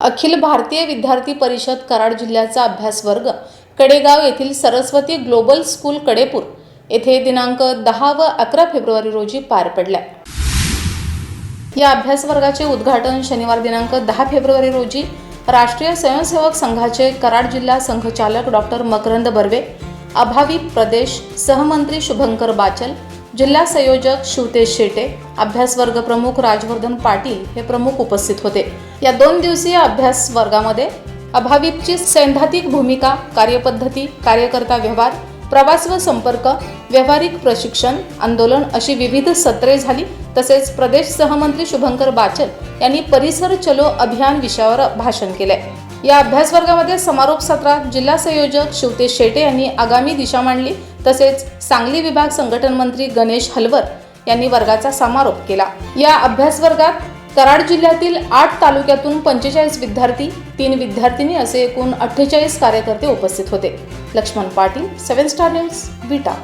अखिल भारतीय विद्यार्थी परिषद कराड जिल्ह्याचा अभ्यास वर्ग कडेगाव येथील सरस्वती ग्लोबल स्कूल कडेपूर. येथे दिनांक दहा व अकरा फेब्रुवारी रोजी पार पडल्या. या अभ्यास वर्गाचे उद्घाटन शनिवार दिनांक दहा फेब्रुवारी रोजी राष्ट्रीय स्वयंसेवक संघाचे कराड जिल्हा संघचालक डॉक्टर मकरंद बर्वे अभावी प्रदेश सहमंत्री शुभंकर बाचल जिल्हा संयोजक शिवतेज शेटे अभ्यास वर्ग प्रमुख राजवर्धन पाटील हे प्रमुख उपस्थित होते. या दोन दिवसीय अभ्यास वर्गामध्ये अभाविपची सैद्धांतिक भूमिका कार्यपद्धती कार्यकर्ता व्यवहार प्रवास व संपर्क व्यावहारिक प्रशिक्षण आंदोलन अशी विविध सत्रे झाली. तसेच प्रदेश सहमंत्री शुभंकर बाचल यांनी परिसर चलो अभियान विषयावर भाषण केले. या अभ्यास वर्गामध्ये समारोप सत्रात जिल्हा संयोजक शिवतेश शेटे यांनी आगामी दिशा मांडली तसेच सांगली विभाग संघटन मंत्री गणेश हलवर यांनी वर्गाचा समारोप केला. या अभ्यास वर्गात कराड जिल्ह्यातील आठ तालुक्यातून पंचेचाळीस विद्यार्थी तीन विद्यार्थिनी असे एकूण अठ्ठेचाळीस कार्यकर्ते उपस्थित होते. Laxman Patil seven star news Vita